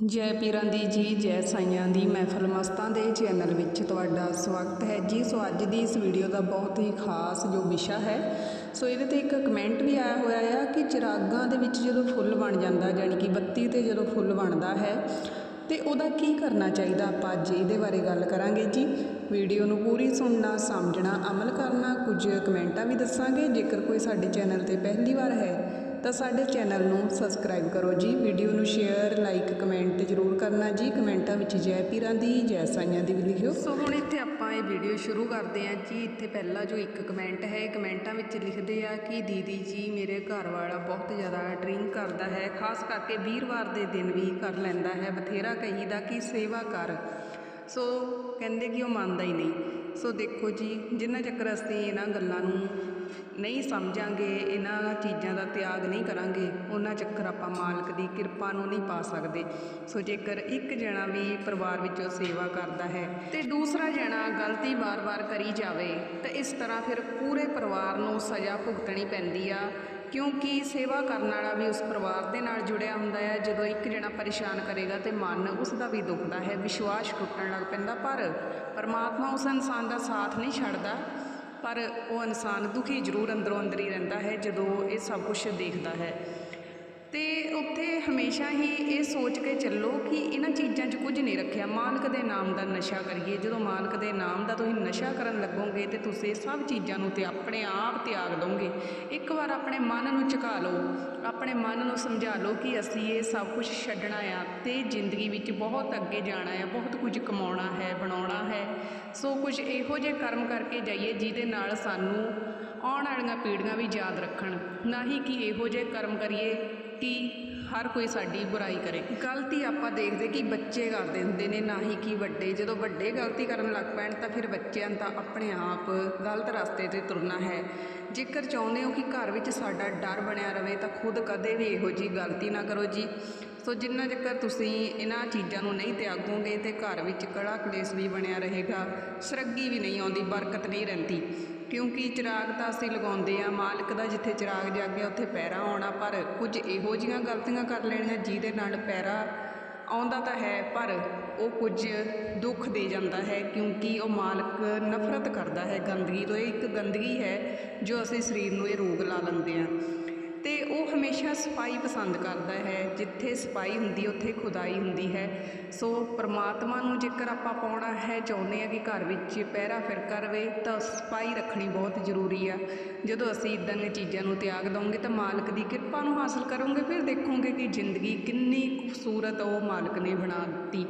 ਜੈ ਪੀਰਾਂ ਦੀ ਜੀ, ਜੈ ਸਾਈਆਂ ਦੀ ਮਹਿਫਲ ਮਸਤਾਂ ਦੇ ਚੈਨਲ ਵਿੱਚ ਤੁਹਾਡਾ ਸਵਾਗਤ ਹੈ। ਜੀ, ਸੋ ਅੱਜ ਦੀ ਇਸ ਵੀਡੀਓ ਦਾ ਬਹੁਤ ਹੀ ਖਾਸ ਜੋ ਵਿਸ਼ਾ ਹੈ, ਸੋ ਇਹਦੇ ਤੇ ਇੱਕ ਕਮੈਂਟ ਵੀ ਆਇਆ ਹੋਇਆ ਆ ਕਿ ਚਿਰਾਗਾਂ ਦੇ ਵਿੱਚ ਜਦੋਂ ਫੁੱਲ ਬਣ ਜਾਂਦਾ ਯਾਨੀ ਕਿ ਬੱਤੀ ਤੇ ਜਦੋਂ ਫੁੱਲ ਬਣਦਾ ਹੈ, ਤੇ ਉਹਦਾ ਕੀ ਕਰਨਾ ਚਾਹੀਦਾ ਆਪਾਂ ਅੱਜ ਇਹਦੇ ਬਾਰੇ ਗੱਲ ਕਰਾਂਗੇ ਜੀ। ਵੀਡੀਓ ਨੂੰ ਪੂਰੀ ਸੁਣਨਾ, ਸਮਝਣਾ, ਅਮਲ ਕਰਨਾ, ਕੁਝ ਕਮੈਂਟਾਂ ਵੀ ਦੱਸਾਂਗੇ। ਜੇਕਰ ਕੋਈ ਸਾਡੇ ਚੈਨਲ ਤੇ ਪਹਿਲੀ ਵਾਰ ਹੈ ਤਾਂ ਸਾਡੇ ਚੈਨਲ ਨੂੰ ਸਬਸਕ੍ਰਾਈਬ ਕਰੋ ਜੀ। ਵੀਡੀਓ ਨੂੰ ਸ਼ੇਅਰ ਲਾਈਕ ਕਮੈਂਟ ਜ਼ਰੂਰ ਕਰਨਾ ਜੀ। ਕਮੈਂਟਾਂ ਵਿੱਚ ਜੈ ਪੀਰਾਂ ਦੀ, ਜੈ ਸਾਈਆਂ ਦੀ ਵੀ ਲਿਖਿਓ। ਸੋ ਹੁਣ ਇੱਥੇ ਆਪਾਂ ਇਹ ਵੀਡੀਓ ਸ਼ੁਰੂ ਕਰਦੇ ਹਾਂ ਜੀ। ਇੱਥੇ ਪਹਿਲਾ ਜੋ ਇੱਕ ਕਮੈਂਟ ਹੈ, ਇਹ ਕਮੈਂਟਾਂ ਵਿੱਚ ਲਿਖਦੇ ਆ ਕਿ ਦੀਦੀ ਜੀ ਮੇਰੇ ਘਰ ਵਾਲਾ ਬਹੁਤ ਜ਼ਿਆਦਾ ਡਰਿੰਕ ਕਰਦਾ ਹੈ। ਖਾਸ ਕਰਕੇ ਵੀਰਵਾਰ ਦੇ ਦਿਨ ਵੀ ਕਰ ਲੈਂਦਾ ਹੈ। ਬਥੇਰਾ ਕਹੀਦਾ ਕਿ ਸੇਵਾ ਕਰ। ਸੋ ਕਹਿੰਦੇ ਕਿ ਉਹ ਮੰਨਦਾ ਹੀ ਨਹੀਂ। ਸੋ ਦੇਖੋ ਜੀ, ਜਿੰਨਾ ਚੱਕਰ ਅਸੀਂ ਇਹਨਾਂ ਗੱਲਾਂ ਨੂੰ ਨਹੀਂ ਸਮਝਾਂਗੇ, ਇਹਨਾਂ ਚੀਜ਼ਾਂ ਦਾ ਤਿਆਗ ਨਹੀਂ ਕਰਾਂਗੇ, ਉਹਨਾਂ ਚੱਕਰ ਆਪਾਂ ਮਾਲਕ ਦੀ ਕਿਰਪਾ ਨੂੰ ਨਹੀਂ ਪਾ ਸਕਦੇ। ਸੋ ਜੇਕਰ ਇੱਕ ਜਣਾ ਵੀ ਪਰਿਵਾਰ ਵਿੱਚੋਂ ਸੇਵਾ ਕਰਦਾ ਹੈ ਤੇ ਦੂਸਰਾ ਜਣਾ ਗਲਤੀ ਵਾਰ-ਵਾਰ ਕਰੀ ਜਾਵੇ, ਤਾਂ ਇਸ ਤਰ੍ਹਾਂ ਫਿਰ ਪੂਰੇ ਪਰਿਵਾਰ ਨੂੰ ਸਜ਼ਾ ਭੁਗਤਣੀ ਪੈਂਦੀ ਆ। ਕਿਉਂਕਿ ਸੇਵਾ ਕਰਨ ਵਾਲਾ ਵੀ ਉਸ ਪਰਿਵਾਰ ਦੇ ਨਾਲ ਜੁੜਿਆ ਹੁੰਦਾ ਹੈ। ਜਦੋਂ ਇੱਕ ਜਣਾ ਪਰੇਸ਼ਾਨ ਕਰੇਗਾ ਤੇ ਮਨ ਉਸ ਦਾ ਵੀ ਦੁਖਦਾ ਹੈ, ਵਿਸ਼ਵਾਸ ਟੁੱਟਣ ਲੱਗ ਪੈਂਦਾ। ਪਰ ਪਰਮਾਤਮਾ ਉਸ ਇਨਸਾਨ ਦਾ ਸਾਥ ਨਹੀਂ ਛੱਡਦਾ, ਪਰ ਉਹ ਇਨਸਾਨ ਦੁਖੀ ਜ਼ਰੂਰ ਅੰਦਰੋਂ ਅੰਦਰ ਹੀ ਰਹਿੰਦਾ ਹੈ ਜਦੋਂ ਇਹ ਸਭ ਕੁਝ ਦੇਖਦਾ ਹੈ। ਤੇ ਉੱਥੇ ਹਮੇਸ਼ਾ ਹੀ ਇਹ ਸੋਚ ਕੇ ਚੱਲੋ ਕਿ ਇਹਨਾਂ ਚੀਜ਼ਾਂ 'ਚ ਕੁਝ ਨਹੀਂ ਰੱਖਿਆ। ਮਾਲਕ ਦੇ ਨਾਮ ਦਾ ਨਸ਼ਾ ਕਰੀਏ। ਜਦੋਂ ਮਾਲਕ ਦੇ ਨਾਮ ਦਾ ਤੁਸੀਂ ਨਸ਼ਾ ਕਰਨ ਲੱਗੋਗੇ ਤੇ ਤੁਸੀਂ ਸਭ ਚੀਜ਼ਾਂ ਨੂੰ ਤੇ ਆਪਣੇ ਆਪ ਤਿਆਗ ਦੋਗੇ। ਇੱਕ ਵਾਰ ਆਪਣੇ ਮਨ ਨੂੰ ਝੁਕਾ ਲਓ। ਆਪਣੇ ਮਨ ਨੂੰ ਸਮਝਾ ਲਓ ਕਿ ਅਸੀਂ ਇਹ ਸਭ ਕੁਝ ਛੱਡਣਾ ਆ ਤੇ ਜ਼ਿੰਦਗੀ ਵਿੱਚ ਬਹੁਤ ਅੱਗੇ ਜਾਣਾ ਆ, ਬਹੁਤ ਕੁਝ ਕਮਾਉਣਾ ਹੈ, ਬਣਾਉਣਾ ਹੈ। ਸੋ ਕੁਝ ਇਹੋ ਜਿਹੇ ਕਰਮ ਕਰਕੇ ਜਾਈਏ ਜਿਹਦੇ ਨਾਲ ਸਾਨੂੰ ਆਉਣ ਵਾਲੀਆਂ ਪੀੜ੍ਹੀਆਂ ਵੀ ਯਾਦ ਰੱਖਣ। ਨਾ ਹੀ ਕਿ ਇਹੋ ਜਿਹੇ ਕਰਮ ਕਰੀਏ ਕਿ ਹਰ ਕੋਈ ਸਾਡੀ ਬੁਰਾਈ ਕਰੇ। ਗਲਤੀ ਆਪਾਂ ਦੇਖਦੇ ਕਿ ਬੱਚੇ ਕਰਦੇ ਹੁੰਦੇ ਨੇ, ਨਾ ਹੀ ਕਿ ਵੱਡੇ। ਜਦੋਂ ਵੱਡੇ ਗਲਤੀ ਕਰਨ ਲੱਗ ਪੈਣ ਤਾਂ ਫਿਰ ਬੱਚਿਆਂ ਦਾ ਆਪਣੇ ਆਪ ਗਲਤ ਰਸਤੇ ਤੇ ਤੁਰਨਾ ਹੈ। ਜੇਕਰ ਚਾਹੁੰਦੇ ਹੋ ਕਿ ਘਰ ਵਿੱਚ ਸਾਡਾ ਡਰ ਬਣਿਆ ਰਵੇ ਤਾਂ ਖੁਦ ਕਦੇ ਵੀ ਇਹੋ ਜੀ ਗਲਤੀ ਨਾ ਕਰੋ ਜੀ। ਸੋ ਜਿੰਨਾ ਜੇਕਰ ਤੁਸੀਂ ਇਹਨਾਂ ਚੀਜ਼ਾਂ ਨੂੰ ਨਹੀਂ ਤਿਆਗੋਗੇ ਤੇ ਘਰ ਵਿੱਚ ਕੜਾ ਕਲੇਸ਼ ਵੀ ਬਣਿਆ ਰਹੇਗਾ। ਸਰੱਗੀ ਵੀ ਨਹੀਂ ਆਉਂਦੀ, ਬਰਕਤ ਨਹੀਂ ਰਹਿੰਦੀ। ਕਿਉਂਕਿ ਚਿਰਾਗ ਤਾਂ ਅਸੀਂ ਲਗਾਉਂਦੇ ਆ ਮਾਲਕ ਦਾ ਜਿੱਥੇ ਚਿਰਾਗ ਜਾਗਿਆ ਉੱਥੇ ਪੈਰਾ ਆਉਣਾ, ਪਰ ਕੁਝ ਇਹੋ ਜੀਆਂ ਗਲਤੀਆਂ ਕਰ ਲੈਣੀਆਂ ਜਿਹਦੇ ਨਾਲ ਪੈਰਾ ਆਉਂਦਾ ਤਾਂ ਹੈ, ਪਰ ਉਹ ਕੁਝ ਦੁੱਖ ਦੇ ਜਾਂਦਾ ਹੈ ਕਿਉਂਕਿ ਉਹ ਮਾਲਕ ਨਫ਼ਰਤ ਕਰਦਾ ਹੈ। ਗੰਦਗੀ ਤੋਂ ਇਹ ਇੱਕ ਗੰਦਗੀ ਹੈ ਜੋ ਅਸੀਂ ਸਰੀਰ ਨੂੰ ਇਹ ਰੋਗ ਲਾ ਲੈਂਦੇ ਆ ਤੇ ਉਹ ਹਮੇਸ਼ਾ ਸਫ਼ਾਈ ਪਸੰਦ ਕਰਦਾ ਹੈ। ਜਿੱਥੇ ਸਫ਼ਾਈ ਹੁੰਦੀ, ਉੱਥੇ ਖੁਦਾਈ ਹੁੰਦੀ ਹੈ। ਸੋ ਪ੍ਰਮਾਤਮਾ ਨੂੰ ਜੇਕਰ ਆਪਾਂ ਪਾਉਣਾ ਹੈ, ਚਾਹੁੰਦੇ ਆ ਕਿ ਘਰ ਵਿੱਚ ਪਹਿਰਾ ਫਿਰਕਾ ਰਵੇ ਤਾਂ ਸਫ਼ਾਈ ਰੱਖਣੀ ਬਹੁਤ ਜ਼ਰੂਰੀ ਆ। ਜਦੋਂ ਅਸੀਂ ਇਦਾਂ ਦੀਆਂ ਚੀਜ਼ਾਂ ਨੂੰ ਤਿਆਗ ਦਵਾਂਗੇ, ਤਾਂ ਮਾਲਕ ਦੀ ਕਿਰਪਾ ਨੂੰ ਹਾਸਲ ਕਰੋਗੇ, ਫਿਰ ਦੇਖੋਗੇ ਕਿ ਜ਼ਿੰਦਗੀ ਕਿੰਨੀ ਖੂਬਸੂਰਤ ਉਹ ਮਾਲਕ ਨੇ ਬਣਾ ਦਿੱਤੀ।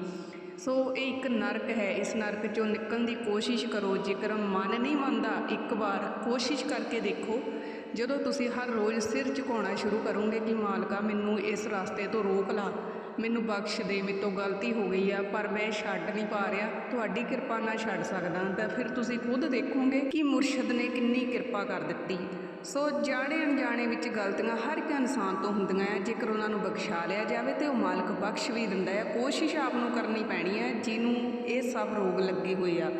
ਸੋ ਇਹ ਇੱਕ ਨਰਕ ਹੈ। ਇਸ ਨਰਕ ਚੋਂ ਨਿਕਲਣ ਦੀ ਕੋਸ਼ਿਸ਼ ਕਰੋ। ਜੇਕਰ ਮਨ ਨਹੀਂ ਮੰਨਦਾ, ਇੱਕ ਵਾਰ ਕੋਸ਼ਿਸ਼ ਕਰਕੇ ਦੇਖੋ ਜਦੋਂ ਤੁਸੀਂ ਹਰ ਰੋਜ਼ ਸਿਰ ਝੁਕਾਉਣਾ ਸ਼ੁਰੂ ਕਰੋਗੇ ਕਿ ਮਾਲਕਾ, ਮੈਨੂੰ ਇਸ ਰਸਤੇ ਤੋਂ ਰੋਕ ਲਾ, ਮੈਨੂੰ ਬਖਸ਼ ਦੇ ਮੇਰੇ ਤੋਂ ਗਲਤੀ ਹੋ ਗਈ ਆ, ਪਰ ਮੈਂ ਛੱਡ ਨਹੀਂ ਪਾ ਰਿਹਾ, ਤੁਹਾਡੀ ਕਿਰਪਾ ਨਾਲ ਛੱਡ ਸਕਦਾ ਤਾਂ ਫਿਰ ਤੁਸੀਂ ਖੁਦ ਦੇਖੋਗੇ ਕਿ ਮੁਰਸ਼ਦ ਨੇ ਕਿੰਨੀ ਕਿਰਪਾ ਕਰ ਦਿੱਤੀ। ਸੋ ਜਾਣੇ ਅਣਜਾਣੇ ਵਿੱਚ ਗਲਤੀਆਂ ਹਰ ਇੱਕ ਇਨਸਾਨ ਤੋਂ ਹੁੰਦੀਆਂ ਹੈ ਜੇਕਰ ਉਹਨਾਂ ਨੂੰ ਬਖਸ਼ਾ ਲਿਆ ਜਾਵੇ ਤੇ ਉਹ ਮਾਲਕ ਬਖਸ਼ ਵੀ ਦਿੰਦਾ ਹੈ ਕੋਸ਼ਿਸ਼ ਆਪ ਨੂੰ ਕਰਨੀ ਪੈਣੀ ਹੈ ਜਿਹਨੂੰ ਇਹ ਸਭ ਰੋਗ ਲੱਗੇ ਹੋਏ ਆ।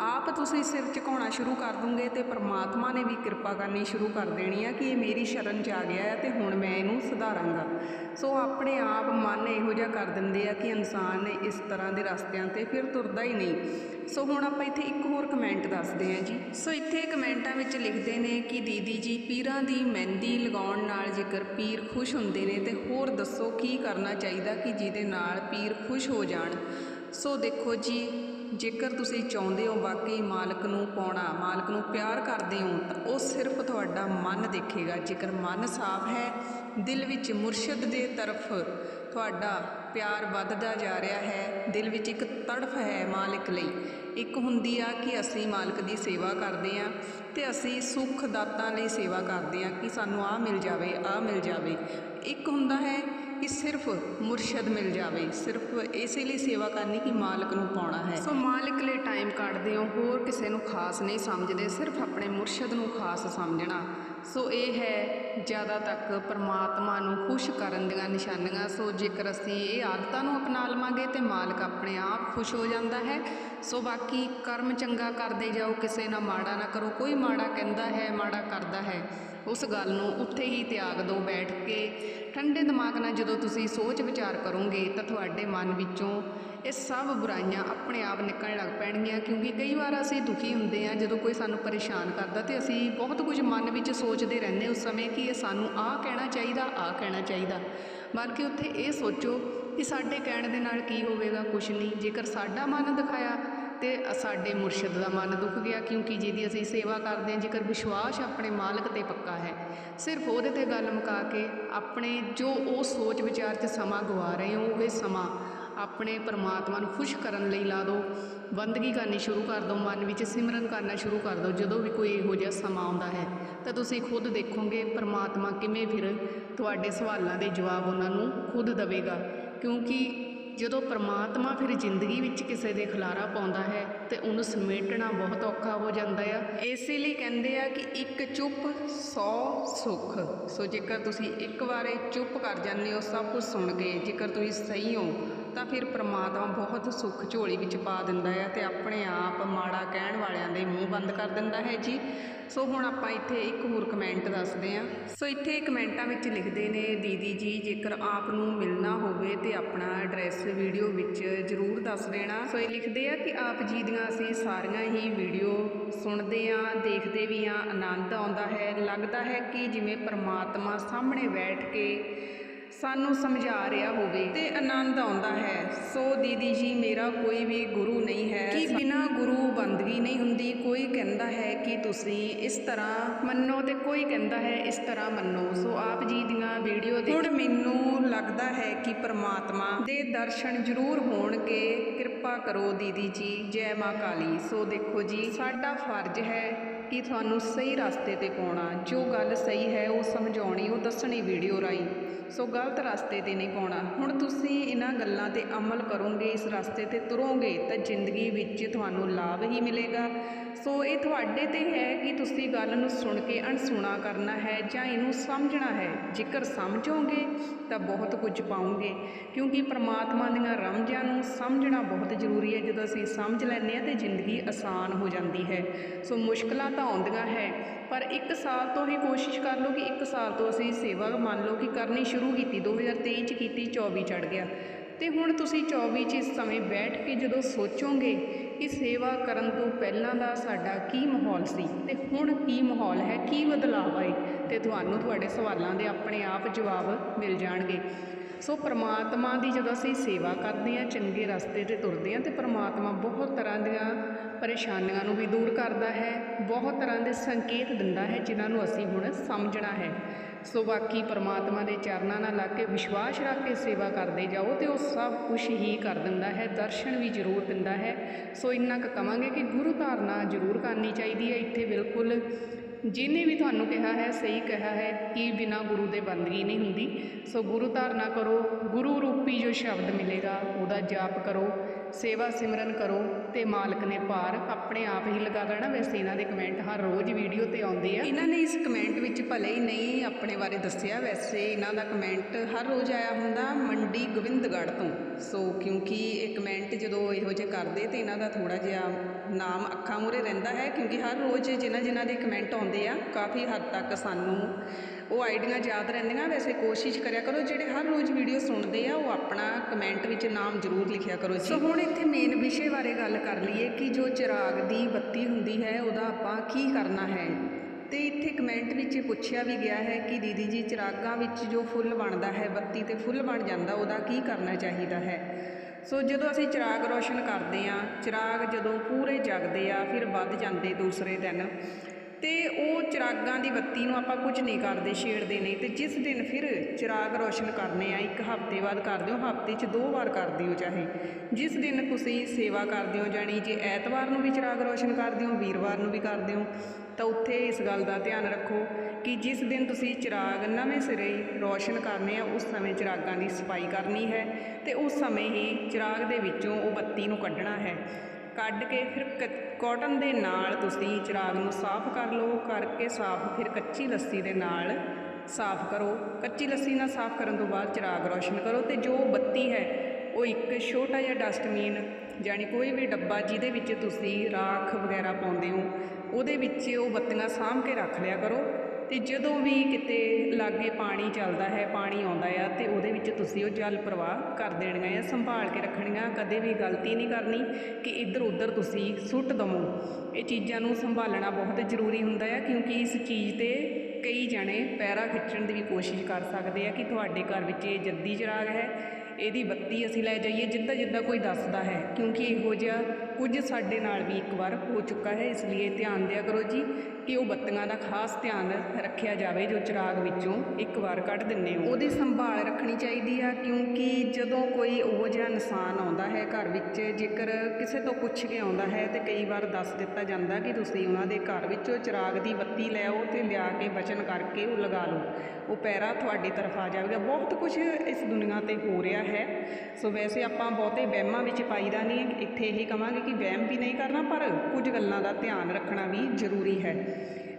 ਆਪ ਤੁਸੀਂ ਸਿਰ ਝੁਕਾਉਣਾ ਸ਼ੁਰੂ ਕਰ ਦੂੰਗੇ ਤੇ ਪਰਮਾਤਮਾ ਨੇ ਵੀ ਕਿਰਪਾ ਕਰਨੀ ਸ਼ੁਰੂ ਕਰ ਦੇਣੀ ਆ ਕਿ ਇਹ ਮੇਰੀ ਸ਼ਰਨ 'ਚ ਆ ਗਿਆ ਹੈ ਤੇ ਹੁਣ ਮੈਂ ਇਹਨੂੰ ਸੁਧਾਰਾਂਗਾ। ਸੋ ਆਪਣੇ ਆਪ ਮਨ ਇਹੋ ਜਿਹਾ ਕਰ ਦਿੰਦੇ ਆ ਕਿ ਇਨਸਾਨ ਇਸ ਤਰ੍ਹਾਂ ਦੇ ਰਸਤਿਆਂ ਤੇ ਫਿਰ ਤੁਰਦਾ ਹੀ ਨਹੀਂ। ਸੋ ਹੁਣ ਆਪਾਂ ਇੱਥੇ ਇੱਕ ਹੋਰ ਕਮੈਂਟ ਦੱਸਦੇ ਹਾਂ ਜੀ। ਸੋ ਇੱਥੇ ਕਮੈਂਟਾਂ ਵਿੱਚ ਲਿਖਦੇ ਨੇ ਕਿ ਦੀਦੀ ਜੀ, ਪੀਰਾਂ ਦੀ ਮਹਿੰਦੀ ਲਗਾਉਣ ਨਾਲ ਜੇਕਰ ਪੀਰ ਖੁਸ਼ ਹੁੰਦੇ ਨੇ ਤੇ ਹੋਰ ਦੱਸੋ ਕੀ ਕਰਨਾ ਚਾਹੀਦਾ ਕਿ ਜਿਹਦੇ ਨਾਲ ਪੀਰ ਖੁਸ਼ ਹੋ ਜਾਣ। ਸੋ ਦੇਖੋ ਜੀ ਜੇਕਰ ਤੁਸੀਂ ਚਾਹੁੰਦੇ ਹੋ ਵਾਕਈ ਮਾਲਕ ਨੂੰ ਪਾਉਣਾ, ਮਾਲਕ ਨੂੰ ਪਿਆਰ ਕਰਦੇ ਹੋ, ਤਾਂ ਉਹ ਸਿਰਫ ਤੁਹਾਡਾ ਮਨ ਦੇਖੇਗਾ। ਜੇਕਰ ਮਨ ਸਾਫ਼ ਹੈ, ਦਿਲ ਵਿੱਚ ਮੁਰਸ਼ਿਦ ਦੇ ਤਰਫ ਤੁਹਾਡਾ ਪਿਆਰ ਵੱਧਦਾ ਜਾ ਰਿਹਾ ਹੈ, ਦਿਲ ਵਿੱਚ ਇੱਕ ਤੜਫ ਹੈ ਮਾਲਕ ਲਈ। ਇੱਕ ਹੁੰਦੀ ਆ ਕਿ ਅਸੀਂ ਮਾਲਕ ਦੀ ਸੇਵਾ ਕਰਦੇ ਆ ਤੇ ਅਸੀਂ ਸੁੱਖ ਦਾਤਾਂ ਲਈ ਸੇਵਾ ਕਰਦੇ ਆ ਕਿ ਸਾਨੂੰ ਆ ਮਿਲ ਜਾਵੇ ਆ ਮਿਲ ਜਾਵੇ। ਇੱਕ ਹੁੰਦਾ ਹੈ ਕਿ ਸਿਰਫ ਮੁਰਸ਼ਦ ਮਿਲ ਜਾਵੇ। ਸਿਰਫ ਇਸੇ ਲਈ ਸੇਵਾ ਕਰਨੀ ਕਿ ਮਾਲਕ ਨੂੰ ਪਾਉਣਾ ਹੈ। ਸੋ ਮਾਲਕ ਲਈ ਟਾਈਮ ਕੱਢਦੇ ਹੋ, ਹੋਰ ਕਿਸੇ ਨੂੰ ਖਾਸ ਨਹੀਂ ਸਮਝਦੇ, ਸਿਰਫ ਆਪਣੇ ਮੁਰਸ਼ਦ ਨੂੰ ਖਾਸ ਸਮਝਣਾ। ਸੋ ਇਹ ਹੈ ਜ਼ਿਆਦਾ ਤੱਕ ਪਰਮਾਤਮਾ ਨੂੰ ਖੁਸ਼ ਕਰਨ ਦੀਆਂ ਨਿਸ਼ਾਨੀਆਂ। ਸੋ ਜੇਕਰ ਅਸੀਂ ਇਹ ਆਦਤਾਂ ਨੂੰ ਅਪਣਾ ਲਵਾਂਗੇ ਤੇ ਮਾਲਕ ਆਪਣੇ ਆਪ ਖੁਸ਼ ਹੋ ਜਾਂਦਾ ਹੈ। ਸੋ ਬਾਕੀ ਕਰਮ ਚੰਗਾ ਕਰਦੇ ਜਾਓ, ਕਿਸੇ ਨਾਲ ਮਾੜਾ ਨਾ ਕਰੋ। ਕੋਈ ਮਾੜਾ ਕਹਿੰਦਾ ਹੈ, ਮਾੜਾ ਕਰਦਾ ਹੈ। ਉਸ ਗੱਲ ਨੂੰ ਉੱਥੇ ਹੀ ਤਿਆਗ ਦਿਓ ਬੈਠ ਕੇ। ਠੰਡੇ ਦਿਮਾਗ ਨਾਲ ਜਦੋਂ ਤੁਸੀਂ ਸੋਚ ਵਿਚਾਰ ਕਰੋਗੇ ਤਾਂ ਤੁਹਾਡੇ ਮਨ ਵਿੱਚੋਂ ਇਹ ਸਭ ਬੁਰਾਈਆਂ ਆਪਣੇ ਆਪ ਨਿਕਲਣ ਲੱਗ ਪੈਣਗੀਆਂ, ਕਿਉਂਕਿ ਕਈ ਵਾਰ ਅਸੀਂ ਦੁਖੀ ਹੁੰਦੇ ਹਾਂ ਜਦੋਂ ਕੋਈ ਸਾਨੂੰ ਪਰੇਸ਼ਾਨ ਕਰਦਾ ਤੇ ਅਸੀਂ ਬਹੁਤ ਕੁਝ ਮਨ ਵਿੱਚ ਸੋਚਦੇ ਰਹਿੰਦੇ ਉਸ ਸਮੇਂ ਕਿ ਇਹ ਸਾਨੂੰ ਆਹ ਕਹਿਣਾ ਚਾਹੀਦਾ, ਆਹ ਕਹਿਣਾ ਚਾਹੀਦਾ। ਬਲਕਿ ਉੱਥੇ ਇਹ ਸੋਚੋ ਕਿ ਸਾਡੇ ਕਹਿਣ ਦੇ ਨਾਲ ਕੀ ਹੋਵੇਗਾ, ਕੁਛ ਨਹੀਂ। ਜੇਕਰ ਸਾਡਾ ਮਨ ਦਿਖਾਇਆ ਤੇ ਸਾਡੇ ਮੁਰਸ਼ਿਦ ਦਾ ਮਨ ਦੁੱਖ ਗਿਆ ਕਿਉਂਕਿ ਜਿਹਦੀ ਅਸੀਂ ਸੇਵਾ ਕਰਦੇ ਹਾਂ, ਜੇਕਰ ਵਿਸ਼ਵਾਸ ਆਪਣੇ ਮਾਲਕ ਤੇ ਪੱਕਾ ਹੈ। ਸਿਰਫ ਉਹਦੇ ਤੇ ਗੱਲ ਮੁਕਾ ਕੇ ਆਪਣੇ ਜੋ ਉਹ ਸੋਚ ਵਿਚਾਰ 'ਚ ਸਮਾਂ ਗਵਾ ਰਹੇ ਹੋ, ਉਹ ਸਮਾਂ ਆਪਣੇ ਪਰਮਾਤਮਾ ਨੂੰ ਖੁਸ਼ ਕਰਨ ਲਈ ਲਾ ਦਿਓ ਬੰਦਗੀ ਕਰਨੀ ਸ਼ੁਰੂ ਕਰ ਦਿਓ ਮਨ ਵਿੱਚ ਸਿਮਰਨ ਕਰਨਾ ਸ਼ੁਰੂ ਕਰ ਦਿਓ ਜਦੋਂ ਵੀ ਕੋਈ ਇਹੋ ਜਿਹਾ ਸਮਾਂ ਆਉਂਦਾ ਹੈ, ਤਾਂ ਤੁਸੀਂ ਖੁਦ ਦੇਖੋਗੇ ਪਰਮਾਤਮਾ ਕਿਵੇਂ ਫਿਰ ਤੁਹਾਡੇ ਸਵਾਲਾਂ ਦੇ ਜਵਾਬ ਉਹਨਾਂ ਨੂੰ ਖੁਦ ਦੇਵੇਗਾ। ਕਿਉਂਕਿ ਜਦੋਂ ਪਰਮਾਤਮਾ ਫਿਰ ਜ਼ਿੰਦਗੀ ਵਿੱਚ ਕਿਸੇ ਦੇ ਖਲਾਰਾ ਪਾਉਂਦਾ ਹੈ ਤੇ ਉਹਨੂੰ ਸਮੇਟਣਾ ਬਹੁਤ ਔਖਾ ਹੋ ਜਾਂਦਾ ਆ। ਇਸੇ ਲਈ ਕਹਿੰਦੇ ਆ ਕਿ ਇੱਕ ਚੁੱਪ 100 ਸੁੱਖ। ਸੋ ਜੇਕਰ ਤੁਸੀਂ ਇੱਕ ਵਾਰੇ ਚੁੱਪ ਕਰ ਜਾਂਦੇ ਹੋ, ਸਭ ਕੁਝ ਸੁਣ ਕੇ, ਜੇਕਰ ਤੁਸੀਂ ਸਹੀ ਹੋ ਤਾਂ ਫਿਰ ਪਰਮਾਤਮਾ ਬਹੁਤ ਸੁੱਖ ਝੋਲੀ ਵਿੱਚ ਪਾ ਦਿੰਦਾ ਹੈ ਤੇ ਆਪਣੇ ਆਪ ਮਾੜਾ ਕਹਿਣ ਵਾਲਿਆਂ ਦੇ ਮੂੰਹ ਬੰਦ ਕਰ ਦਿੰਦਾ ਹੈ ਜੀ। ਸੋ ਹੁਣ ਆਪਾਂ ਇੱਥੇ ਇੱਕ ਹੋਰ ਕਮੈਂਟ ਦੱਸਦੇ ਹਾਂ। ਸੋ ਇੱਥੇ ਕਮੈਂਟਾਂ ਵਿੱਚ ਲਿਖਦੇ ਨੇ, ਦੀਦੀ ਜੀ, ਜੇਕਰ ਆਪ ਨੂੰ ਮਿਲਣਾ ਹੋਵੇ ਤੇ ਆਪਣਾ ਐਡਰੈਸ ਵੀਡੀਓ ਵਿੱਚ ਜ਼ਰੂਰ ਦੱਸ ਦੇਣਾ। ਸੋ ਇਹ ਲਿਖਦੇ ਆ ਕਿ ਆਪ ਜੀ ਦੀਆਂ ਅਸੀਂ ਸਾਰੀਆਂ ਹੀ ਵੀਡੀਓ ਸੁਣਦੇ ਆ ਦੇਖਦੇ ਵੀ ਆ ਆਨੰਦ ਆਉਂਦਾ ਹੈ, ਲੱਗਦਾ ਹੈ ਕਿ ਜਿਵੇਂ ਪਰਮਾਤਮਾ ਸਾਹਮਣੇ ਬੈਠ ਕੇ ਸਾਨੂੰ ਸਮਝਾ ਰਿਹਾ ਹੋਵੇ ਤੇ ਆਨੰਦ ਆਉਂਦਾ ਹੈ। ਸੋ ਦੀਦੀ ਜੀ ਮੇਰਾ ਕੋਈ ਵੀ ਗੁਰੂ ਨਹੀਂ ਹੈ। ਕਿ ਬਿਨਾ ਗੁਰੂ ਬੰਦਗੀ ਨਹੀਂ ਹੁੰਦੀ। ਕੋਈ ਕਹਿੰਦਾ ਹੈ ਕਿ ਤੁਸੀਂ ਇਸ ਤਰ੍ਹਾਂ ਮੰਨੋ ਤੇ ਕੋਈ ਕਹਿੰਦਾ ਹੈ ਇਸ ਤਰ੍ਹਾਂ ਮੰਨੋ। ਸੋ ਆਪ ਜੀ ਦੀਆਂ ਵੀਡੀਓ ਦੇਖ। ਹੁਣ ਮੈਨੂੰ ਲੱਗਦਾ ਹੈ ਕਿ ਪ੍ਰਮਾਤਮਾ ਦੇ ਦਰਸ਼ਨ ਜ਼ਰੂਰ ਹੋਣਗੇ। ਕਿਰਪਾ ਕਰੋ ਦੀਦੀ ਜੀ। ਜੈ ਮਾਂ ਕਾਲੀ। ਸੋ ਦੇਖੋ ਜੀ ਸਾਡਾ ਫਰਜ਼ ਹੈ ਕਿ ਤੁਹਾਨੂੰ ਸਹੀ ਰਸਤੇ ਤੇ ਪਾਉਣਾ, ਜੋ ਗੱਲ ਸਹੀ ਹੈ ਉਹ ਸਮਝਾਉਣੀ, ਉਹ ਦੱਸਣੀ ਵੀਡੀਓ ਰਾਹੀਂ। ਸੋ ਗਲਤ ਰਸਤੇ ਤੇ ਨਹੀਂ ਪਾਉਣਾ। ਹੁਣ ਤੁਸੀਂ ਇਹਨਾਂ ਗੱਲਾਂ ਤੇ ਅਮਲ ਕਰੋਗੇ, ਇਸ ਰਸਤੇ ਤੇ ਤੁਰੋਗੇ, ਤਾਂ ਜ਼ਿੰਦਗੀ ਵਿੱਚ ਤੁਹਾਨੂੰ ਲਾਭ ਹੀ ਮਿਲੇਗਾ। ਸੋ ਇਹ ਤੁਹਾਡੇ ਤੇ ਹੈ ਕਿ ਤੁਸੀਂ ਗੱਲ ਨੂੰ ਸੁਣ ਕੇ ਅਣਸੁਣਾ ਕਰਨਾ ਹੈ ਜਾਂ ਇਹਨੂੰ ਸਮਝਣਾ ਹੈ। ਜੇਕਰ ਸਮਝੋਗੇ, ਤਾਂ ਬਹੁਤ ਕੁਝ ਪਾਓਗੇ। ਕਿਉਂਕਿ ਪ੍ਰਮਾਤਮਾ ਦੀਆਂ ਰਮਜਾਂ ਨੂੰ ਸਮਝਣਾ ਬਹੁਤ ਜ਼ਰੂਰੀ ਹੈ। ਜਦੋਂ ਅਸੀਂ ਸਮਝ ਲੈਂਦੇ ਹਾਂ, ਤੇ ਜ਼ਿੰਦਗੀ ਆਸਾਨ ਹੋ ਜਾਂਦੀ ਹੈ। ਸੋ ਮੁਸ਼ਕਲਾਂ ਤਾਂ ਆਉਂਦੀਆਂ ਹੈ। ਪਰ ਇੱਕ ਸਾਲ ਤੋਂ ਹੀ ਕੋਸ਼ਿਸ਼ ਕਰ ਲਓ ਕਿ ਇੱਕ ਸਾਲ ਤੋਂ ਅਸੀਂ ਸੇਵਾ ਮੰਨ ਲਓ ਕਿ ਕਰਨੀ ਸ਼ੁਰੂ ਕੀਤੀ। 2023 ਚ ਕੀਤੀ 24 ਚੜ ਗਿਆ। ਤੇ ਹੁਣ ਤੁਸੀਂ 24 ਚ ਇਸ ਸਮੇਂ ਬੈਠ ਕੇ ਜਦੋਂ ਸੋਚੋਗੇ ਕਿ ਸੇਵਾ ਕਰਨ ਤੋਂ ਪਹਿਲਾਂ ਦਾ ਸਾਡਾ ਕੀ ਮਾਹੌਲ ਸੀ ਤੇ ਹੁਣ ਕੀ ਮਾਹੌਲ ਹੈ, ਕੀ ਬਦਲਾਅ ਆਏ, ਤੇ ਤੁਹਾਨੂੰ ਤੁਹਾਡੇ ਸਵਾਲਾਂ ਦੇ ਆਪਣੇ ਆਪ ਜਵਾਬ ਮਿਲ ਜਾਣਗੇ। ਸੋ ਪ੍ਰਮਾਤਮਾ ਦੀ ਜਦੋਂ ਅਸੀਂ ਸੇਵਾ ਕਰਦੇ ਹਾਂ, ਚੰਗੇ ਰਸਤੇ ਤੇ ਤੁਰਦੇ ਹਾਂ, ਤੇ ਪ੍ਰਮਾਤਮਾ ਬਹੁਤ ਤਰ੍ਹਾਂ ਪਰੇਸ਼ਾਨੀਆਂ ਨੂੰ ਵੀ ਦੂਰ ਕਰਦਾ ਹੈ, ਬਹੁਤ ਤਰ੍ਹਾਂ ਦੇ ਸੰਕੇਤ ਦਿੰਦਾ ਹੈ ਜਿਨ੍ਹਾਂ ਨੂੰ ਅਸੀਂ ਹੁਣ ਸਮਝਣਾ ਹੈ। ਸੋ ਬਾਕੀ ਪਰਮਾਤਮਾ ਦੇ ਚਰਨਾਂ ਨਾਲ ਲੱਗ ਕੇ ਵਿਸ਼ਵਾਸ ਰੱਖ ਕੇ ਸੇਵਾ ਕਰਦੇ ਜਾਓ ਤੇ ਉਹ ਸਭ ਕੁਝ ਹੀ ਕਰ ਦਿੰਦਾ ਹੈ, ਦਰਸ਼ਨ ਵੀ ਜ਼ਰੂਰ ਦਿੰਦਾ ਹੈ। ਸੋ ਇੰਨਾ ਕੁ ਕਵਾਂਗੇ ਕਿ ਗੁਰੂ ਧਾਰਨਾ ਜ਼ਰੂਰ ਕਰਨੀ ਚਾਹੀਦੀ ਹੈ। ਇੱਥੇ ਬਿਲਕੁਲ ਜਿਹਨੇ ਵੀ ਤੁਹਾਨੂੰ ਕਿਹਾ ਹੈ, ਸਹੀ ਕਿਹਾ ਹੈ ਕਿ ਬਿਨਾ ਗੁਰੂ ਦੇ ਬੰਦਗੀ ਨਹੀਂ ਹੁੰਦੀ। ਸੋ ਗੁਰੂ ਧਾਰਨਾ ਕਰੋ, ਗੁਰੂ ਰੂਪੀ ਜੋ ਸ਼ਬਦ ਮਿਲੇਗਾ ਉਹਦਾ ਜਾਪ ਕਰੋ। ਸੇਵਾ ਸਿਮਰਨ ਕਰੋ ਤੇ ਮਾਲਕ ਨੇ ਪਾਰ ਆਪਣੇ ਆਪ ਹੀ ਲਗਾ ਦੇਣਾ। ਵੈਸੇ ਇਹਨਾਂ ਦੇ ਕਮੈਂਟ ਹਰ ਰੋਜ਼ ਵੀਡੀਓ ਤੇ ਆਉਂਦੇ ਆ। ਇਹਨਾਂ ਨੇ ਇਸ ਕਮੈਂਟ ਵਿੱਚ ਭਲੇ ਹੀ ਨਹੀਂ ਆਪਣੇ ਬਾਰੇ ਦੱਸਿਆ। ਵੈਸੇ ਇਹਨਾਂ ਦਾ ਕਮੈਂਟ ਹਰ ਰੋਜ਼ ਆਇਆ ਹੁੰਦਾ ਮੰਡੀ ਗੋਬਿੰਦਗੜ੍ਹ ਤੋਂ। ਸੋ ਕਿਉਂਕਿ ਇਹ ਕਮੈਂਟ ਜਦੋਂ ਇਹੋ ਜਿਹੇ ਕਰਦੇ ਤੇ ਇਹਨਾਂ ਦਾ ਥੋੜਾ ਜਿਹਾ ਨਾਮ ਅੱਖਾਂ ਮੂਰੇ ਰਹਿੰਦਾ ਹੈ, ਕਿਉਂਕਿ ਹਰ ਰੋਜ਼ ਜਿਨ੍ਹਾਂ ਜਿਨ੍ਹਾਂ ਦੇ ਕਮੈਂਟ ਆਉਂਦੇ ਆ, ਕਾਫੀ ਹੱਦ ਤੱਕ ਸਾਨੂੰ ਉਹ ਆਈਡੀਆਂ ਯਾਦ ਰਹਿੰਦੀਆਂ। ਵੈਸੇ ਕੋਸ਼ਿਸ਼ ਕਰਿਆ ਕਰੋ, ਜਿਹੜੇ ਹਰ ਰੋਜ਼ ਵੀਡੀਓ ਸੁਣਦੇ ਆ, ਉਹ ਆਪਣਾ ਕਮੈਂਟ ਵਿੱਚ ਨਾਮ ਜ਼ਰੂਰ ਲਿਖਿਆ ਕਰੋ ਜੀ। ਸੋ ਹੁਣ ਇੱਥੇ ਮੇਨ ਵਿਸ਼ੇ ਬਾਰੇ ਗੱਲ ਕਰ ਲਈਏ ਕਿ ਜੋ ਚਿਰਾਗ ਦੀ ਬੱਤੀ ਹੁੰਦੀ ਹੈ, ਉਹਦਾ ਆਪਾਂ ਕੀ ਕਰਨਾ ਹੈ? ਤੇ ਇੱਥੇ ਕਮੈਂਟ ਵਿੱਚ ਪੁੱਛਿਆ ਵੀ ਗਿਆ ਹੈ ਕਿ ਦੀਦੀ ਜੀ, ਚਿਰਾਗਾਂ ਵਿੱਚ ਜੋ ਫੁੱਲ ਬਣਦਾ ਹੈ, ਬੱਤੀ ਤੇ ਫੁੱਲ ਬਣ ਜਾਂਦਾ, ਉਹਦਾ ਕੀ ਕਰਨਾ ਚਾਹੀਦਾ ਹੈ? ਸੋ ਜਦੋਂ ਅਸੀਂ ਚਿਰਾਗ ਰੋਸ਼ਨ ਕਰਦੇ ਆ ਚਿਰਾਗ ਜਦੋਂ ਪੂਰੇ ਜਗਦੇ ਆ, ਫਿਰ ਵੱਧ ਜਾਂਦੇ ਦੂਸਰੇ ਦਿਨ। ਤੇ ਉਹ ਚਿਰਾਗਾਂ ਦੀ ਬੱਤੀ ਨੂੰ ਆਪਾਂ ਕੁਝ ਨਹੀਂ ਕਰਦੇ, ਛੇੜਦੇ ਨਹੀਂ ਤੇ ਜਿਸ ਦਿਨ ਫਿਰ ਚਿਰਾਗ ਰੋਸ਼ਨ ਕਰਨੇ ਆ, ਇੱਕ ਹਫ਼ਤੇ ਬਾਅਦ ਕਰਦੇ ਹੋ ਹਫ਼ਤੇ 'ਚ ਦੋ ਵਾਰ ਕਰਦੇ ਹੋ ਚਾਹੇ। ਜਿਸ ਦਿਨ ਤੁਸੀਂ ਸੇਵਾ ਕਰਦੇ ਹੋ, ਜਾਣੀ ਜੇ ਐਤਵਾਰ ਨੂੰ ਵੀ ਚਿਰਾਗ ਰੋਸ਼ਨ ਕਰਦੇ ਹੋ ਵੀਰਵਾਰ ਨੂੰ ਵੀ ਕਰਦੇ ਹੋ ਤਾਂ ਉੱਥੇ ਇਸ ਗੱਲ ਦਾ ਧਿਆਨ ਰੱਖੋ ਕਿ ਜਿਸ ਦਿਨ ਤੁਸੀਂ ਚਿਰਾਗ ਨਵੇਂ ਸਿਰੇ ਰੋਸ਼ਨ ਕਰਨੇ ਆ, ਉਸ ਸਮੇਂ ਚਿਰਾਗਾਂ ਦੀ ਸਫ਼ਾਈ ਕਰਨੀ ਹੈ ਤੇ ਉਸ ਸਮੇਂ ਹੀ ਚਿਰਾਗ ਦੇ ਵਿੱਚੋਂ ਉਹ ਬੱਤੀ ਨੂੰ ਕੱਢਣਾ ਹੈ। ਕੱਢ ਕੇ ਫਿਰ ਕ- ਕਾਟਨ ਦੇ ਨਾਲ ਤੁਸੀਂ ਚਿਰਾਗ ਨੂੰ ਸਾਫ਼ ਕਰ ਲਓ, ਕਰਕੇ ਸਾਫ਼ ਫਿਰ ਕੱਚੀ ਲੱਸੀ ਦੇ ਨਾਲ ਸਾਫ਼ ਕਰੋ। ਕੱਚੀ ਲੱਸੀ ਨਾਲ ਸਾਫ਼ ਕਰਨ ਤੋਂ ਬਾਅਦ ਚਿਰਾਗ ਰੋਸ਼ਨ ਕਰੋ ਤੇ ਜੋ ਬੱਤੀ ਹੈ, ਉਹ ਇੱਕ ਛੋਟਾ ਜਿਹਾ ਡਸਟਬਿਨ ਜਾਣੀ ਕੋਈ ਵੀ ਡੱਬਾ ਜਿਹਦੇ ਵਿੱਚ ਤੁਸੀਂ ਰਾਖ ਵਗੈਰਾ ਪਾਉਂਦੇ ਹੋ, ਉਹਦੇ ਵਿੱਚ ਉਹ ਬੱਤੀਆਂ ਸਾਂਭ ਕੇ ਰੱਖ ਲਿਆ ਕਰੋ। ਅਤੇ ਜਦੋਂ ਵੀ ਕਿਤੇ ਲਾਗੇ ਪਾਣੀ ਚੱਲਦਾ ਹੈ, ਪਾਣੀ ਆਉਂਦਾ ਆ ਅਤੇ ਉਹਦੇ ਵਿੱਚ ਤੁਸੀਂ ਉਹ ਜਲ ਪ੍ਰਵਾਹ ਕਰ ਦੇਣੀਆਂ ਆ, ਸੰਭਾਲ ਕੇ ਰੱਖਣੀਆਂ, ਕਦੇ ਵੀ ਗਲਤੀ ਨਹੀਂ ਕਰਨੀ ਕਿ ਇੱਧਰ ਉੱਧਰ ਤੁਸੀਂ ਸੁੱਟ ਦਵੋ। ਇਹ ਚੀਜ਼ਾਂ ਨੂੰ ਸੰਭਾਲਣਾ ਬਹੁਤ ਜ਼ਰੂਰੀ ਹੁੰਦਾ ਆ, ਕਿਉਂਕਿ ਇਸ ਚੀਜ਼ ਤੇ ਕਈ ਜਣੇ ਪੈਰਾ ਖਿੱਚਣ ਦੀ ਵੀ ਕੋਸ਼ਿਸ਼ ਕਰ ਸਕਦੇ ਆ ਕਿ ਤੁਹਾਡੇ ਘਰ ਵਿੱਚ ਇਹ ਜੱਦੀ ਚਿਰਾਗ ਹੈ। ਇਹਦੀ ਬੱਤੀ ਅਸੀਂ ਲੈ ਜਾਈਏ, ਜਿੱਦਾਂ ਜਿੱਦਾਂ ਕੋਈ ਦੱਸਦਾ ਹੈ, ਕਿਉਂਕਿ ਇਹੋ ਜਿਹਾ ਕੁਝ ਸਾਡੇ ਨਾਲ ਵੀ ਇੱਕ ਵਾਰ ਹੋ ਚੁੱਕਾ ਹੈ, ਇਸ ਲਈ ਧਿਆਨ ਦਿਆ ਕਰੋ ਜੀ ਕਿ ਉਹ ਬੱਤੀਆਂ ਦਾ ਖਾਸ ਧਿਆਨ ਰੱਖਿਆ ਜਾਵੇ, ਜੋ ਚਿਰਾਗ ਵਿੱਚੋਂ ਇੱਕ ਵਾਰ ਕੱਢ ਦਿੰਨੇ ਹੋ। ਉਹਦੀ ਸੰਭਾਲ ਰੱਖਣੀ ਚਾਹੀਦੀ ਆ, ਕਿਉਂਕਿ ਜਦੋਂ ਕੋਈ ਉਹ ਜਿਹਾ ਇਨਸਾਨ ਆਉਂਦਾ ਹੈ ਘਰ ਵਿੱਚ, ਜੇਕਰ ਕਿਸੇ ਤੋਂ ਪੁੱਛ ਕੇ ਆਉਂਦਾ ਹੈ ਤੇ ਕਈ ਵਾਰ ਦੱਸ ਦਿੱਤਾ ਜਾਂਦਾ ਕਿ ਤੁਸੀਂ ਉਹਨਾਂ ਦੇ ਘਰ ਵਿੱਚੋਂ ਚਿਰਾਗ ਦੀ ਬੱਤੀ ਲੈ ਆਓ ਤੇ ਲਿਆ ਕੇ ਬਚਨ ਕਰਕੇ ਉਹ ਲਗਾ ਲਓ। ਉਹ ਪੈਰਾ ਤੁਹਾਡੀ ਤਰਫ ਆ ਜਾਵੇਗਾ। ਬਹੁਤ ਕੁਝ ਇਸ ਦੁਨੀਆ ਤੇ ਹੋ ਰਿਹਾ ਹੈ। ਸੋ ਵੈਸੇ ਆਪਾਂ ਬਹੁਤੇ ਵਹਿਮਾਂ ਵਿੱਚ ਪਾਈਦਾ ਨਹੀਂ, ਇੱਥੇ ਇਹ ਕਵਾਂਗੇ ਕਿ ਵਹਿਮ ਵੀ ਨਹੀਂ ਕਰਨਾ, ਪਰ ਕੁਝ ਗੱਲਾਂ ਦਾ ਧਿਆਨ ਰੱਖਣਾ ਵੀ ਜ਼ਰੂਰੀ ਹੈ।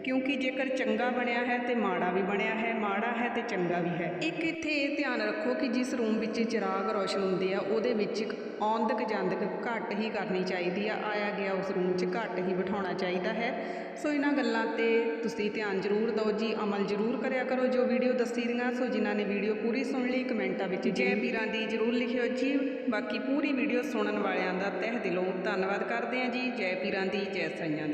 ਕਿਉਂਕਿ ਜੇਕਰ ਚੰਗਾ ਬਣਿਆ ਹੈ ਤੇ ਮਾੜਾ ਵੀ ਬਣਿਆ ਹੈ, ਮਾੜਾ ਹੈ ਤੇ ਚੰਗਾ ਵੀ ਹੈ। ਇੱਕ ਇੱਥੇ ਇਹ ਧਿਆਨ ਰੱਖੋ ਕਿ ਜਿਸ ਰੂਮ ਵਿੱਚ ਚਿਰਾਗ ਰੋਸ਼ਨ ਹੁੰਦੇ ਆ, ਉਹਦੇ ਵਿੱਚ ਆਉਂਦਕ ਜਾਂਦਕ ਘੱਟ ਹੀ ਕਰਨੀ ਚਾਹੀਦੀ ਆ, ਆਇਆ ਗਿਆ ਉਸ ਰੂਮ 'ਚ ਘੱਟ ਹੀ ਬਿਠਾਉਣਾ ਚਾਹੀਦਾ ਹੈ। ਸੋ ਇਹਨਾਂ ਗੱਲਾਂ ਤੇ ਤੁਸੀਂ ਧਿਆਨ ਜ਼ਰੂਰ ਦਿਓ ਜੀ, ਅਮਲ ਜ਼ਰੂਰ ਕਰਿਆ ਕਰੋ ਜੋ ਵੀਡੀਓ ਦੱਸੀ ਦੀਆਂ, ਸੋ ਜਿਨ੍ਹਾਂ ਨੇ ਵੀਡੀਓ ਪੂਰੀ ਸੁਣ ਲਈ, ਕਮੈਂਟਾਂ ਵਿੱਚ ਜੈ ਪੀਰਾਂ ਦੀ ਜ਼ਰੂਰ ਲਿਖਿਓ ਜੀ। ਬਾਕੀ ਪੂਰੀ ਵੀਡੀਓ ਸੁਣਨ ਵਾਲਿਆਂ ਦਾ ਤਹਿ ਦਿਲੋਂ ਧੰਨਵਾਦ ਕਰਦੇ ਹਾਂ ਜੀ, ਜੈ ਪੀਰਾਂ ਦੀ, ਜੈ ਸਾਈਆਂ ਦੀ।